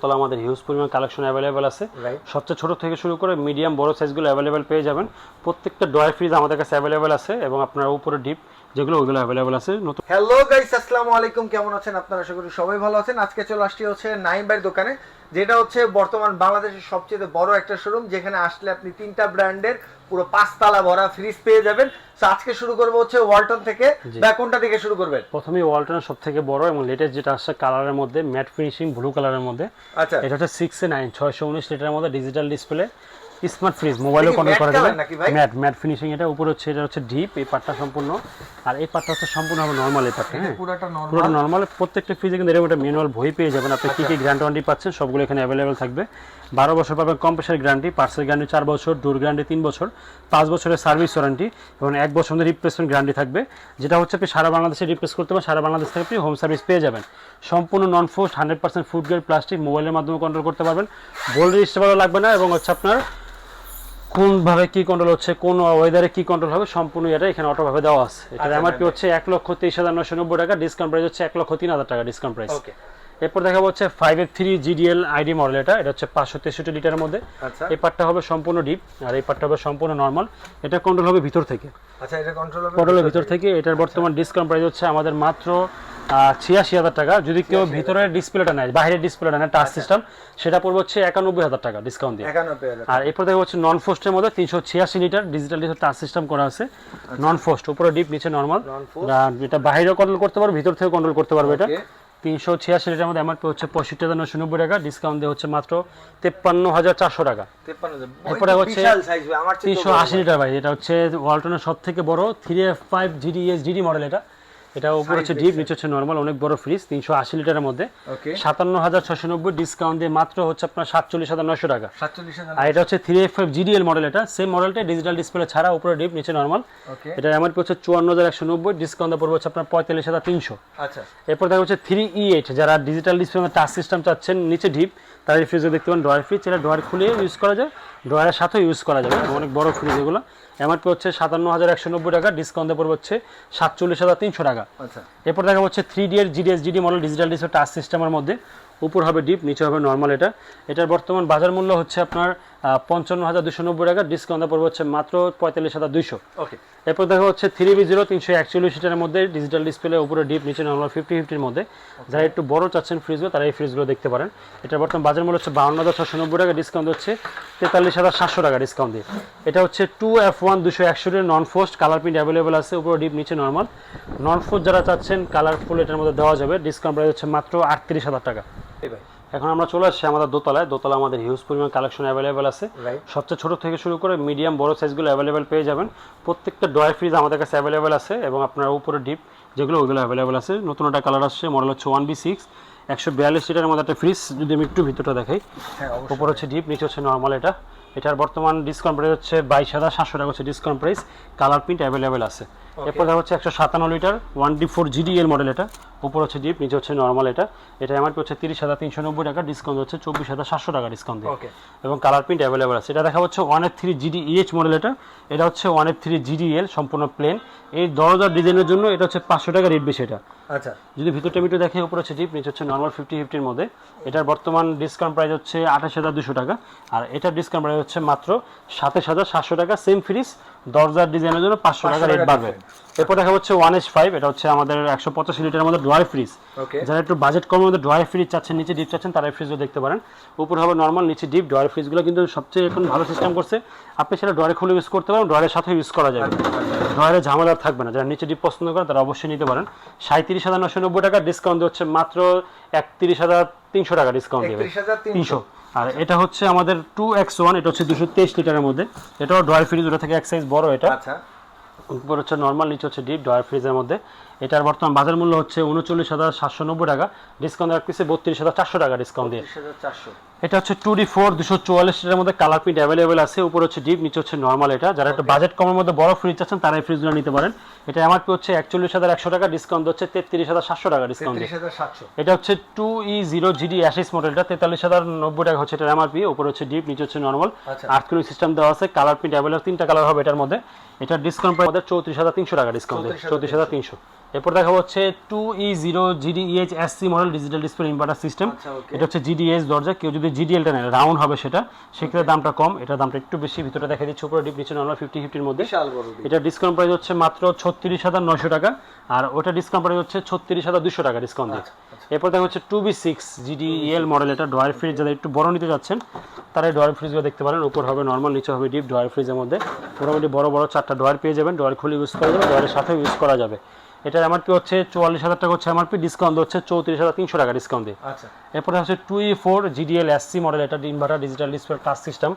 তাহলে আমাদের হিউজ পরিমাণ কালেকশন অ্যাভেলেবেল আছে। সবচেয়ে ছোট থেকে শুরু করে মিডিয়াম বড় সাইজগুলো অ্যাভেলেবেল পেয়ে যাবেন। প্রত্যেকটা ড্রয়ার ফ্রিজ আমাদের কাছে অ্যাভেলেবেল আছে এবং আপনার উপরে ডিপ যেগুলো ওগুলো অ্যাভেলেবেল আছে। নতুন হ্যালো গাইস আসসালামু আলাইকুম। কেমন আছেন? আপনারা আশা করি সবাই ভালো আছেন। আজকে চলে আসছি হচ্ছে নাইম ভাইয়ের দোকানে। যেটা হচ্ছে বর্তমান বাংলাদেশের সবচেয়ে বড় একটা শোরুম যেখানে আসলে আপনি তিনটা ব্র্যান্ডের পুরো পাঁচতলা ভরা ফ্রিজ পেয়ে যাবেন। আজকে শুরু করব হচ্ছে ওয়ালটন থেকে। বা কোনটা থেকে শুরু করবেন? প্রথমেই ওয়ালটনের সব থেকে বড় এবং লেটেস্ট যেটা আসছে কালারের মধ্যে ম্যাট ফিনিশিং ব্লু কালারের মধ্যে। আচ্ছা। এটা হচ্ছে সিক্স নাইন ছয়শো উনিশ লিটারের মধ্যে ডিজিটাল ডিসপ্লে স্মার্ট ফ্রিজ মোবাইলও কন্ট্রোল করা যাবে? ম্যাট ম্যাট ফিনিশিং এটা উপরে হচ্ছে এটা হচ্ছে ডিপ এই পার্টটা সম্পূর্ণ। আর এই পার্টটা হচ্ছে সম্পূর্ণ হবে নর্মাল এই পার্টটা হ্যাঁ? পুরোটা পুরো নরমাল প্রত্যেকটা ফ্রিজে কিন্তু এরকম একটা ম্যানুয়াল বই পেয়ে যাবেন। আপনি কি কি গ্যারান্টি ওয়ারেন্টি পাচ্ছেন সবগুলো এখানে অ্যাভেলেবেল থাকবে। বারো বছর পাবেন কম্প্রেসার গ্যারান্টি পার্সেল গ্যারান্টি চার বছর ডোর গ্যারান্টি তিন বছর পাঁচ বছরের সার্ভিস ওয়ারেন্টি এবং এক বছর মধ্যে রিপ্লেসমেন্ট গ্যারান্টি থাকবে। যেটা হচ্ছে আপনি সারা বাংলাদেশে রিপ্লেস করতে পারেন সারা বাংলাদেশ থেকে আপনি হোম সার্ভিস পেয়ে যাবেন। সম্পূর্ণ non frost hundred percent food grade plastic মোবাইলের মাধ্যমে কন্ট্রোল করতে পারবেন। বোল্ড রেজিস্টারও লাগবে না এবং হচ্ছে আপনার কোনভাবে কি কন্ট্রোল হচ্ছে কোন ওয়েদারে কি কন্ট্রোল হবে সম্পূর্ণ এটা এখানে অটোভাবে দেওয়া আছে। এটা আচ্ছা, এমআরপি হচ্ছে এক লক্ষ তেইশ হাজার নশো নব্বই টাকা ডিসকাউন্ট প্রাইস হচ্ছে এক লক্ষ তিন হাজার টাকা ডিসকাউন্ট প্রাইস ওকে এরপর দেখা হচ্ছে ফাইভ এর থ্রি জিডিএল আইডি মডেল এটা। এটা হচ্ছে পাঁচশো তেষট্টি লিটারের মধ্যে। আচ্ছা। এই পার্টটা হবে সম্পূর্ণ ডিপ আর এই পার্টটা হবে সম্পূর্ণ নর্মাল এটা কন্ট্রোল হবে ভিতর থেকে। আচ্ছা এটা কন্ট্রোল হবে কন্ট্রোলের ভিতর থেকে? এটার বর্তমান ডিসকাউন্ট প্রাইস হচ্ছে আমাদের মাত্র ছিয়াশি হাজার টাকা। যদি কেউ ভিতরের ডিসপ্লেটা নেয় বাইরের ডিসপ্লেটা নেয় টাচ সিস্টেম সেটা পড়বে হচ্ছে একানব্বই হাজার টাকা ডিসকাউন্ট দিয়ে। আর এরপর দেখা হচ্ছে নন ফোস্টের মধ্যে তিনশো ছিয়াশি লিটার ডিজিটাল টাচ সিস্টেম করা আছে। নন ফোস্ট উপরে ডিপ নিচে নর্মাল। এটা বাইরেও কন্ট্রোল করতে পারবে ভিতর থেকে কন্ট্রোল করতে পারবে এটা. তিনশো ছিয়াশি লিটার মধ্যে এমআরপি হচ্ছে পঁয়ষট্টি হাজার নশো নব্বই টাকা ডিসকাউন্ট দেওয়া হচ্ছে মাত্র তেপ্পান্ন হাজার চারশো টাকা। এরপরে হচ্ছে তিনশো আশি লিটার ভাই এটা হচ্ছে ওয়ালটনের সব থেকে বড় three F five GD S GD model এটা। এটা উপর হচ্ছে ডিপ নিচে হচ্ছে নর্মাল অনেক বড় ফ্রিজ তিনশো আশি লিটারের মধ্যে। সাতান্ন হাজার ছশো নব্বই ডিসকাউন্ট দিয়ে মাত্র হচ্ছে আপনার সাতচল্লিশ হাজার নশো টাকা। আর এটা হচ্ছে three F five GDL model এটা সেম মডেলটা ডিজিটাল ডিসপ্লে ছাড়া উপরে ডিপ নিচে নর্মাল এটা এমআরপি হচ্ছে চুয়ান্ন হাজার একশো নব্বই ডিসকাউন্ট পড়বে হচ্ছে আপনার পঁয়তাল্লিশ হাজার তিনশো। আচ্ছা। এরপর দেখা হচ্ছে থ্রি ই এইট যারা ডিজিটাল ডিসপ্লে টাচ সিস্টেম চাচ্ছেন নিচে ডিপ তাদের ফ্রিজে দেখতে পারেন ড্রয়ার ফ্রিজ এটা ড্রয়ার খুলে ইউজ করা যায় ড্রয়ারের সাথেও ইউজ করা যাবে অনেক বড় ফ্রিজ এগুলো। এমআরপি হচ্ছে সাতান্ন হাজার একশো নব্বই টাকা ডিসকাউন্টে পড়বে হচ্ছে সাতচল্লিশ হাজার তিনশো টাকা। আচ্ছা। এরপর দেখা হচ্ছে থ্রি ডি এর GDS GD model digital display touch সিস্টেমের মধ্যে। উপর হবে ডিপ নিচে হবে নর্মাল এটা। এটার বর্তমান বাজার মূল্য হচ্ছে আপনার পঞ্চান্ন হাজার দুশো নব্বই টাকা ডিসকাউন্টে পড়বে হচ্ছে মাত্র পঁয়তাল্লিশ হাজার দুইশো। ওকে এরপর দেখা হচ্ছে থ্রি বি জিরো তিনশো একচল্লিশ লিটারের মধ্যে ডিজিটাল ডিসপ্লে উপরে ডিপ নিচে নর্মাল ফিফটি ফিফটির মধ্যে। যারা একটু বড় চাচ্ছেন ফ্রিজগুলো তারা এই ফ্রিজগুলো দেখতে পারেন। এটা বর্তমান বাজার মূল্য হচ্ছে বাউন্ন হাজার ছশো নব্বই টাকা ডিসকাউন্ট হচ্ছে তেতাল্লিশ হাজার সাতশো টাকা ডিসকাউন্ট দিয়ে। এটা হচ্ছে টু এফ ওয়ান দুশো একশোটির non frost colour print available আছে, উপরে ডিপ নিচে নর্মাল নন ফোস্ট যারা চাচ্ছেন কালারফুল এটার মধ্যে দেওয়া যাবে ডিসকাউন্ট প্রাইস হচ্ছে মাত্র আটত্রিশ হাজার টাকা। এই ভাই এখন আমরা চলে আসছি আমাদের দোতলায়। দোতলা আমাদের হিউজ পরিমাণ কালেকশন অ্যাভেলেবেল আছে। সবচেয়ে ছোট থেকে শুরু করে মিডিয়াম বড় সাইজগুলো অ্যাভেলেবেল পেয়ে যাবেন। প্রত্যেকটা ড্রয়ার ফ্রিজ আমাদের কাছে অ্যাভেলেবেল আছে এবং আপনার উপরে ডিপ যেগুলো ওইগুলো অ্যাভেলেবেল আছে। নতুন একটা কালার আসছে মডেল হচ্ছে ওয়ান বি সিক্স একশো বিয়াল্লিশ লিটারের মধ্যে একটা ফ্রিজ যদি আমি একটু ভিতরটা দেখাই। হ্যাঁ উপর হচ্ছে ডিপ নিচে হচ্ছে নর্মাল এটা। এটার বর্তমান ডিসকাউন্ট প্রাইস হচ্ছে বাইশ হাজার সাতশো টাকা হচ্ছে discount price colour print available আছে। এরপর দেখা হচ্ছে একশো সাতান্ন litre one D four GDL model এটা। উপর হচ্ছে ডিপ নিচে হচ্ছে নর্মাল এটা। এটা এমআরপি হচ্ছে তিরিশ হাজার তিনশো নব্বই টাকা ডিসকাউন্ট হচ্ছে চব্বিশ হাজার সাতশো টাকা ডিসকাউন্ট দিয়ে। এবং কালার প্রিন্ট অ্যাভেলেবল আছে। এটা দেখা হচ্ছে one F three GD EH model এটা। এটা হচ্ছে ওয়ান এফ থ্রি জিডিএল সম্পূর্ণ প্লেন এই দরজার ডিজাইনের জন্য এটা হচ্ছে পাঁচশো টাকা রেট বেশি এটা। আচ্ছা। যদি ভিতরটা মিটু দেখে উপরে হচ্ছে ডিপ নিচে হচ্ছে নর্মাল ফিফটি ফিফটির মধ্যে। এটার বর্তমান ডিসকাউন্ট প্রাইস হচ্ছে আঠাশ হাজার দুশো টাকা। আর এটার ডিসকাউন্ট প্রাইস হচ্ছে মাত্র সাতাশ হাজার সাতশো টাকা সেম ফ্রিজ দরজার ডিজাইনের জন্য পাঁচশো টাকা রেট বাড়বে। এরপর দেখা হচ্ছে ওয়ান এস ফাইভ এটা হচ্ছে আমাদের একশো পঁচাশি লিটারের মধ্যে ড্রয়ার ফ্রিজ যারা একটু বাজেট কমের মধ্যে ড্রয়ার ফ্রিজ চাচ্ছেন নিচে ডিপ চাচ্ছেন তারা ফ্রিজও দেখতে পারেন। উপর হবে নর্মাল নিচে ডিপ ড্রয়ার ফ্রিজগুলো কিন্তু সবচেয়ে এখন ভালো সিস্টেম করছে। আপনি সেটা ড্রয়ারে খুলে ইউজ করতে পারেন ড্রয়ারের সাথে ইউজ করা যাবে। ড্রয়ারে ঝামেলা থাকবে না। যারা নিচে ডিপ পছন্দ করেন তারা অবশ্যই নিতে পারেন। সাঁত্রিশ হাজার নশো নব্বই টাকা ডিসকাউন্ট হচ্ছে মাত্র একত্রিশ হাজার তিনশো টাকা ডিসকাউন্ট দেবে। তিনশো। আর এটা হচ্ছে আমাদের টু এক্স ওয়ান এটা হচ্ছে দুশো তেইশ লিটারের মধ্যে। এটাও ড্রয়ার ফ্রিজ ওটা থেকে এক সাইজ বড় এটা। আচ্ছা। উপর হচ্ছে নর্মাল নিচে হচ্ছে ডিপ ড্রয়ার ফ্রিজের মধ্যে। এটার বর্তমান বাজার মূল্য হচ্ছে উনচল্লিশ হাজার সাতশো নব্বই টাকা। ডিসকাউন্ট রাখতেছে বত্রিশ হাজার চারশো টাকা ডিসকাউন্ট দিয়ে। এটা হচ্ছে টু ডি ফোর দুশো চুয়াল্লিশ লিটারের মধ্যে কালার প্রিন্ট অ্যাভেলেবেল আছে উপর হচ্ছে ডিপ নিচে হচ্ছে নর্মাল এটা। যারা একটু বাজেট কমের মধ্যে বড় ফ্রিজ চাচ্ছেন তারা এই ফ্রিজগুলো নিতে পারেন। এটা এমআরপি হচ্ছে একচল্লিশ হাজার একশো টাকা ডিসকাউন্ট হচ্ছে তেত্রিশ হাজার সাতশো টাকা ডিসকাউন্ট এটা হচ্ছে টু ই জিরো জিডি অ্যাশিস মডেলটা তেতাল্লিশ হাজার নব্বই টাকা হচ্ছে এটার এমআরপি উপর হচ্ছে ডিপ নিচে হচ্ছে নর্মাল আচ্ছা। আর্থকুলিং সিস্টেম দেওয়া আছে কালার প্রিন্ট অ্যাভেলেবল তিনটা কালার হবে এটার মধ্যে। এটার ডিসকাউন্ট প্রায় আমাদের চৌত্রিশ হাজার তিনশো টাকা ডিসকাউন্ট চৌত্রিশ হাজার তিনশো। এরপর দেখা হচ্ছে two E zero GDH S C model digital display inverter system আচ্ছা, এটা হচ্ছে জিডিএস দরজা। কেউ যদি জিডিএলটা নেয় রাউন্ড হবে সেটা। সেক্ষেত্রে দামটা কম। এটার দামটা একটু বেশি। ভিতরে দেখা দিচ্ছে। উপরে ডিপ নিচে নর্মাল ফিফটি ফিফটির মধ্যে। এটা ডিসকাউন্ট প্রাইস হচ্ছে মাত্র ছত্রিশ হাজার নশো টাকা। আর ওটা ডিসকাউন্ট প্রাইস হচ্ছে ছত্রিশ হাজার দুশো টাকা ডিসকাউন্ট দিয়ে। এরপর দেখা হচ্ছে two B six GDL model এটা ডয়ার ফ্রিজ যাদের একটু বড় নিতে যাচ্ছেন তারা এই ডয়ার ফ্রিজগুলো দেখতে পারেন। উপর হবে নর্মাল নিচে হবে ডিপ ডয়ার ফ্রিজের মধ্যে। মোটামুটি বড় বড় চারটা ডয়ার পেয়ে যাবেন। ডয়ার খুলে ইউজ করা যাবে। ডয়ারের সাথে ইউজ করা যাবে। এটার এমআরপি হচ্ছে চুয়াল্লিশ হাজার টাকা হচ্ছে এমআরপি ডিসকাউন্ট হচ্ছে চৌত্রিশ হাজার তিনশো টাকা ডিসকাউন্ট দিয়ে। আচ্ছা। এরপরে হচ্ছে two E four GDL SC model এটা inverter digital display touch system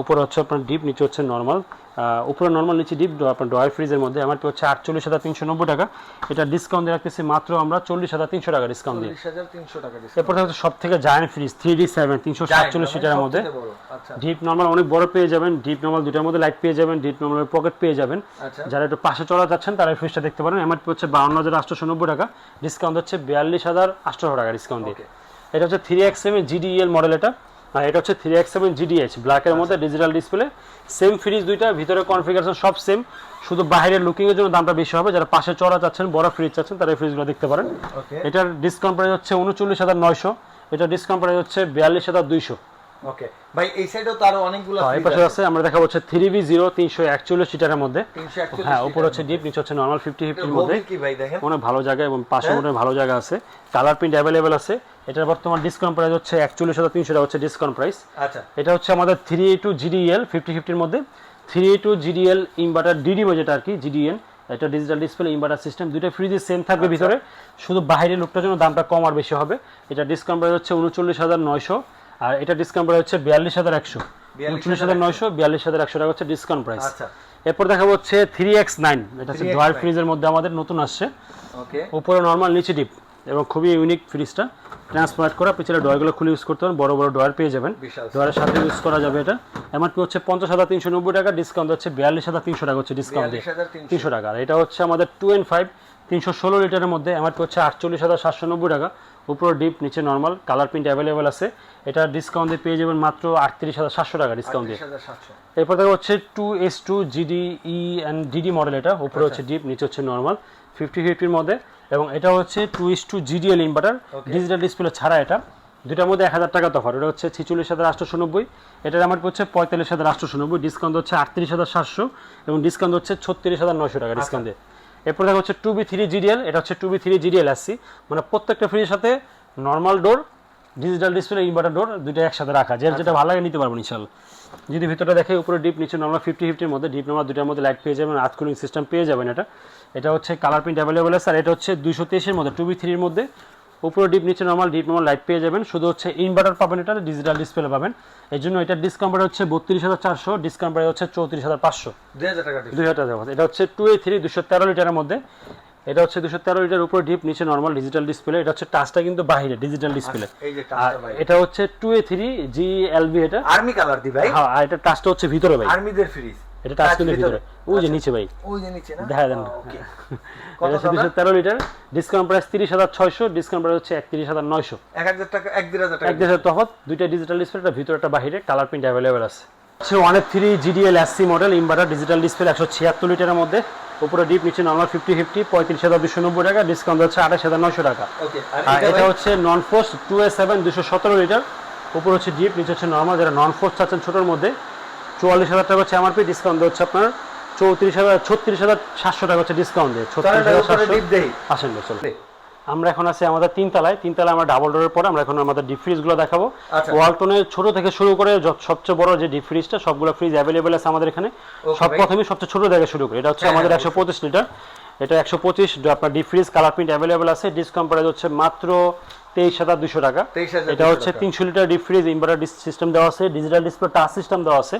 উপরে হচ্ছে আপনার ডিপ নিচে হচ্ছে নর্মাল উপরে নর্মাল নিচে ডিপ আপনার ডয়ার ফ্রিজের মধ্যে আমার হচ্ছে আটচল্লিশ হাজার তিনশো নব্বই টাকা। এটা ডিসকাউন্ট দিয়ে রাখতেছি মাত্র আমরা চল্লিশ হাজার তিনশো টাকা ডিসকাউন্ট দিয়ে। এরপরে হচ্ছে সব থেকে giant fridge three D seven তিনশো সাতচল্লিশ লিটারের মানে মধ্যে। ডিপ নর্মাল অনেক বড় পেয়ে যাবেন। ডিপ নর্মাল দুটার মধ্যে লাইট পেয়ে যাবেন ডিপ নর্মাল পকেট পেয়ে যাবেন। আচ্ছা। যারা একটু পাশে চলা যাচ্ছেন তারা এই ফ্রিজটা দেখতে পারেন। এমআরপি হচ্ছে বাউন্ন হাজার আটশো নব্বই টাকা। ডিসকাউন্ট হচ্ছে বিয়াল্লিশ হাজার আটশো টাকা ডিসকাউন্ট দিয়ে। এটা হচ্ছে three X seven GDL model এটা। আর এটা হচ্ছে থ্রি এক্স সেভেন জিডিএইচ ব্ল্যাকের মধ্যে ডিজিটাল ডিসপ্লে সেম ফ্রিজ দুইটা ভিতরে কনফিগারেশন সব সেম শুধু বাইরের লুকিং এর জন্য দামটা বেশি হবে। যারা পাশে চড়া চাচ্ছেন বড় ফ্রিজ চাচ্ছেন তারা এই ফ্রিজগুলো দেখতে পারেন। এটার ডিসকাউন্ট প্রাইস হচ্ছে উনচল্লিশ হাজার নয়শো। এটা ডিসকাউন্ট প্রাইস হচ্ছে বিয়াল্লিশ হাজার দুইশো। ওকে ভাই এই সাইডেও তো আরও অনেকগুলো এই পাশে আছে। আমরা দেখা হচ্ছে থ্রি বি জিরো তিনশো একচল্লিশ সিটারের মধ্যে। হ্যাঁ উপর হচ্ছে ডিপ নিচে হচ্ছে নর্মাল ফিফটি ফিফটির মধ্যে। কি ভাই দেখেন? অনেক ভালো জায়গা এবং পাশে হ্যাঁ? মনে ভালো জায়গা আছে। কালার প্রিন্ট অ্যাভেলেবেল আছে। এটার বর্তমান ডিসকাউন্ট প্রাইস হচ্ছে টাকা হচ্ছে ডিসকাউন্ট প্রাইস আচ্ছা। এটা হচ্ছে আমাদের টু জিডিএল ফিফটি ফিফটির মধ্যে। জিডিএল ইনভার্টার যেটা আর কি জিডিএন এটা ডিজিটাল ডিসপ্লে ইনভার্টার সিস্টেম দুটো ফ্রিজে সেম থাকবে ভিতরে। শুধু বাইরের লোকটার জন্য দামটা কম আর বেশি হবে। এটা ডিসকাউন্ট প্রাইস হচ্ছে উনচল্লিশ হাজার নয়শো। আর এটা ডিসকাউন্ট প্রাইস হচ্ছে বিয়াল্লিশ হাজার একশো। উনচল্লিশ হাজার নয়শো বিয়াল্লিশ হাজার একশো টাকা হচ্ছে ডিসকাউন্ট প্রাইস আচ্ছা। এরপর দেখা হচ্ছে থ্রি এক্স নাইন এটা হচ্ছে 3X9 ডয়ার ফ্রিজের মধ্যে আমাদের নতুন আসছে। উপরে নর্মাল নিচে ডিপ এবং খুবই ইউনিক ফ্রিজটা ট্রান্সপ্লান্ট করা পিছনে ডয়ারগুলো খুলে ইউজ করতে পারেন বড় বড় ডয়ার পেয়ে যাবেন। ডয়ারের সাথে ইউজ করা যাবে এটা। এমআরপি হচ্ছে পঞ্চাশ হাজার তিনশো নব্বই টাকা ডিসকাউন্ট হচ্ছে বিয়াল্লিশ হাজার তিনশো টাকা হচ্ছে ডিসকাউন্ট তিনশো। টাকা। আর এটা হচ্ছে আমাদের টু এন ফাইভ তিনশো ষোলো লিটারের মধ্যে এমআরপি হচ্ছে আটচল্লিশ হাজার সাতশো নব্বই টাকা। উপরে ডিপ নিচে নর্মাল কালার প্রিন্ট অ্যাভেলেবেল আছে। এটা ডিসকাউন্ট দিয়ে পেয়ে যাবেন মাত্র আটত্রিশ হাজার সাতশো টাকা ডিসকাউন্ট দিয়ে। এরপর দেখা হচ্ছে two S two GD E and DD model এটা। উপরে হচ্ছে ডিপ নিচে হচ্ছে নর্মাল ফিফটি ফিফটির মধ্যে। এবং এটা হচ্ছে two S two GDL inverter digital display ছাড়া এটা। দুটার মধ্যে এক হাজার টাকা তফাৎ। এটা হচ্ছে ছিচল্লিশ হাজার আটশো নব্বই। এটার আমার হচ্ছে পঁয়তাল্লিশ হাজার আটশো নব্বই। ডিসকাউন্ট হচ্ছে আটত্রিশ হাজার সাতশো। এবং ডিসকাউন্ট হচ্ছে ছত্রিশ হাজার নশো টাকা ডিসকাউন্ট দিয়ে। এরপর দেখা হচ্ছে টু বি থ্রি জিডিএল এটা হচ্ছে টু বি থ্রি জিডিএল আসছি মানে প্রত্যেকটা ফ্রিজের সাথে normal door digital display inverter door দুইটা একসাথে রাখা। যে যেটা ভালো লাগে নিতে পারব নিশাল যদি ভিতরটা দেখে উপরে ডিপ নিচে নর্মাল ফিফটি ফিফটির মধ্যে ডিপ নর্মাল দুটার মধ্যে লাইট পেয়ে যাবেন আর্থ কুলিং সিস্টেম পেয়ে যাবেন এটা। এটা হচ্ছে কালার প্রিন্ট অ্যাভেলেবল আছে আর এটা হচ্ছে দুশো তেইশের মধ্যে টু বি থ্রির মধ্যে উপরে ডিপ নিচে নর্মাল ডিপ নর্মাল লাইট পেয়ে যাবেন। শুধু হচ্ছে ইনভার্টার পাবেন এটা ডিজিটাল ডিসপ্লে পাবেন। এই জন্য এটা ডিসকাউন্ট হচ্ছে বত্রিশ হাজার চারশো ডিসকাউন্ট হচ্ছে চৌত্রিশ হাজার পাঁচশো। দুই হাজার টাকা এটা হচ্ছে টু এ থ্রি দুশো তেরো লিটারের মধ্যে। এটা হচ্ছে দুশো তেরো লিটার উপরে ডিপ নিচে নর্মাল ডিজিটাল ডিসপ্লে এটা হচ্ছে টাচটা কিন্তু বাইরে ডিজিটাল ডিসপ্লে এই যে আর এটা হচ্ছে two A three G LB এটা। আর্মি কালার দি ভাই। হ্যাঁ আর এটা টাচটা হচ্ছে ভিতরে ভাই। আর্মিদের ফ্রিজ এটা টাচ কিন্তু ভিতরে। ওই যে নিচে ভাই। ওই যে নিচে না? দেখা দেন। ওকে। হচ্ছে দুশো তেরো লিটার। ডিসকাউন্ট প্রাইস তিরিশ হাজার ছয়শো ডিসকাউন্ট প্রাইস হচ্ছে একত্রিশ হাজার নয়শো। এক হাজার টাকা এক দেড় হাজার টাকা। এক দেশের তফাৎ দুইটা ডিজিটাল ডিসপ্লে একটা ভিতরে একটা বাইরে কালার প্রিন্ট অ্যাভেলেবেল আছে। হচ্ছে one three GDL SC model inverter digital display একশো ছিয়াত্তর লিটারের মধ্যে। উপরে ডিপ নিচে নর্মাল ফিফটি ফিফটি পঁয়ত্রিশ হাজার দুশো নব্বই টাকা ডিসকাউন্ট হচ্ছে আঠাশ হাজার নয়শো টাকা। আর এটা হচ্ছে non frost two A seven দুশো সতেরো লিটার। উপর হচ্ছে ডিপ নিচে হচ্ছে নর্মাল যারা নন ফোর্স চাচ্ছেন ছোটোর মধ্যে। চুয়াল্লিশ হাজার টাকা হচ্ছে এমআরপি ডিসকাউন্ট হচ্ছে আপনার চৌত্রিশ হাজার ছত্রিশ হাজার সাতশো টাকা হচ্ছে ডিসকাউন্ট দিয়ে ছত্রিশ হাজার সাতশো আসেন আমরা এখন আছি আমাদের তিনতলায়। তিনতলায় আমরা ডাবল ডোরের পরে আমরা এখন আমাদের ডিপ ফ্রিজগুলো দেখাবো। আচ্ছা। ওয়ালটনের ছোট থেকে শুরু করে সবচেয়ে বড় যে ডিপ ফ্রিজটা সবগুলো ফ্রিজ অ্যাভেলেবেল আছে আমাদের এখানে। সব প্রথমে সবচেয়ে ছোট থেকে শুরু করি। এটা হচ্ছে হ্যাঁ, আমাদের হ্যাঁ, একশো পঁচিশ লিটার এটা একশো পঁচিশ আপনার deep fridge colour print available আছে। ডিসকাউন্ট প্রাইস হচ্ছে মাত্র তেইশ হাজার দুশো টাকা। এটা হচ্ছে তিনশো litre deep fridge inverter system দেওয়া আছে। ডিজিটাল ডিসপ্লে টাচ সিস্টেম দেওয়া আছে।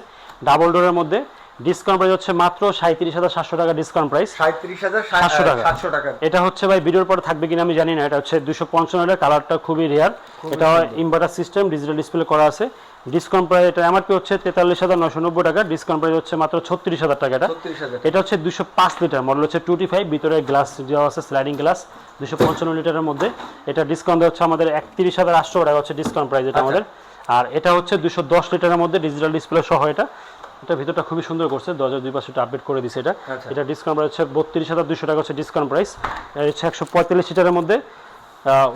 ডাবল ডোরের মধ্যে ডিসকাউন্ট প্রাইস হচ্ছে মাত্র সাঁত্রিশ হাজার সাতশো টাকা ডিসকাউন্ট প্রাইস সাঁত্রিশ হাজার সাতশো টাকা। সাতশো টাকা। এটা হচ্ছে ভাই ভিডিওর পরে থাকবে কিনা আমি জানি না এটা হচ্ছে দুশো পঞ্চান্ন কালারটা খুবই রেয়ার এটা ইনভার্টার সিস্টেম ডিজিটাল ডিসপ্লে করা আছে। ডিসকাউন্ট প্রাইস এটা এমআরপি হচ্ছে তেতাল্লিশ হাজার নশো নব্বই টাকা ডিসকাউন্ট প্রাইস হচ্ছে মাত্র ছত্রিশ হাজার টাকা এটা। এটা হচ্ছে দুশো পাঁচ লিটার মডেল হচ্ছে টুটি ফাইভ ভিতরে গ্লাস দেওয়া আছে স্লাইডিং গ্লাস দুশো পঞ্চান্ন লিটারের মধ্যে। এটা ডিসকাউন্ট হচ্ছে আমাদের একত্রিশ হাজার আটশো টাকা হচ্ছে ডিসকাউন্ট প্রাইস এটা আমাদের। আর এটা হচ্ছে দুশো দশ লিটারের মধ্যে ডিজিটাল ডিসপ্লে সহ এটা। এটা ভিতরটা খুবই সুন্দর করছে দরজার দুই পাশে আপডেট করে দিছে এটা। আচ্ছা। এটা ডিসকাউন্ট প্রাইস হচ্ছে বত্রিশ হাজার দুশো টাকা হচ্ছে ডিসকাউন্ট প্রাইস হচ্ছে একশো পঁয়তাল্লিশ লিটারের মধ্যে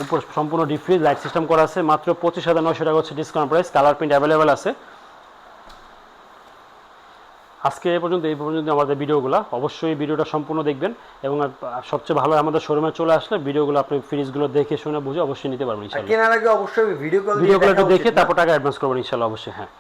উপর সম্পূর্ণ ডিফ্রিজ লাইট সিস্টেম করা আছে। মাত্র পঁচিশ হাজার নশো টাকা হচ্ছে discount price colour print available আছে। আজকে এ পর্যন্ত এই পর্যন্ত আমাদের ভিডিওগুলো। অবশ্যই ভিডিওটা সম্পূর্ণ দেখবেন এবং সবচেয়ে ভালো আমাদের শোরুমে চলে আসলে ভিডিওগুলো আপনি ফ্রিজগুলো দেখে শুনে বুঝে অবশ্যই নিতে পারবেন ইনশাআল্লাহ। কেনার আগে অবশ্যই ভিডিও কল ভিডিওগুলো দেখে তারপর টাকা অ্যাডভান্স করবেন ইনশাল্লাহ অবশ্যই হ্যাঁ।